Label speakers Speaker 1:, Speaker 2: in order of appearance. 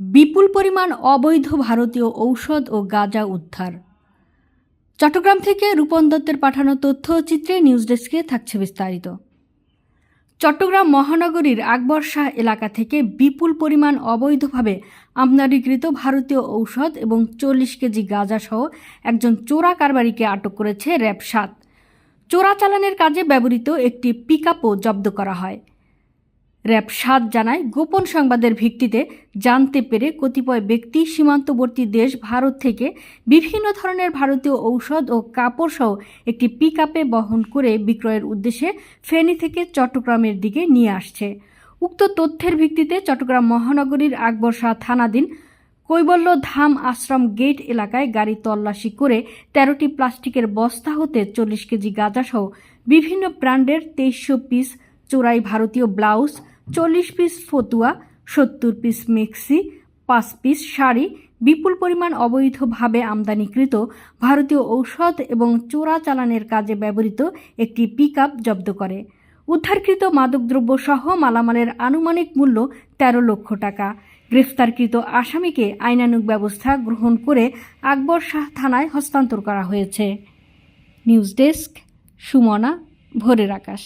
Speaker 1: বিপুল পরিমাণ অবৈধ ভারতীয় ঔষধ ও গাঁজা উদ্ধার। চট্টগ্রাম থেকে রূপন দত্তের পাঠানো তথ্যচিত্রে নিউজ ডেস্কে থাকছে বিস্তারিত। চট্টগ্রাম মহানগরীর আকবর শাহ এলাকা থেকে বিপুল পরিমাণ অবৈধভাবে আমদানিকৃত ভারতীয় ঔষধ এবং চল্লিশ কেজি গাঁজা সহ একজন চোরা কারবারিকে আটক করেছে র্যাব সাত। চোরাচালানের কাজে ব্যবহৃত একটি পিকআপও জব্দ করা হয়। র্যাব সাত জানায়, গোপন সংবাদের ভিত্তিতে জানতে পেরে কতিপয় ব্যক্তি সীমান্তবর্তী দেশ ভারত থেকে বিভিন্ন ধরনের ভারতীয় ঔষধ ও কাপড় সহ একটি পিকআপে বহন করে বিক্রয়ের উদ্দেশ্যে ফেনী থেকে চট্টগ্রামের দিকে নিয়ে আসছে। উক্ত তথ্যের ভিত্তিতে চট্টগ্রাম মহানগরীর আকবর শাহ থানাধীন কৈবল্য ধাম আশ্রম গেট এলাকায় গাড়ি তল্লাশি করে তেরোটি প্লাস্টিকের বস্তা হতে চল্লিশ কেজি গাঁজাসহ বিভিন্ন ব্র্যান্ডের তেইশশো পিস চোরাই ভারতীয় ব্লাউজ চল্লিশ পিস ফতুয়া, সত্তর পিস মেক্সি, পাঁচ পিস শাড়ি বিপুল পরিমাণ অবৈধভাবে আমদানিকৃত ভারতীয় ঔষধ এবং চোরাচালানের কাজে ব্যবহৃত একটি পিকআপ জব্দ করে। উদ্ধারকৃত মাদকদ্রব্য সহ মালামালের আনুমানিক মূল্য তেরো লক্ষ টাকা। গ্রেফতারকৃত আসামিকে আইনানুগ ব্যবস্থা গ্রহণ করে আকবর শাহ থানায় হস্তান্তর করা হয়েছে। নিউজ ডেস্ক, সুমনা, ভোরের আকাশ।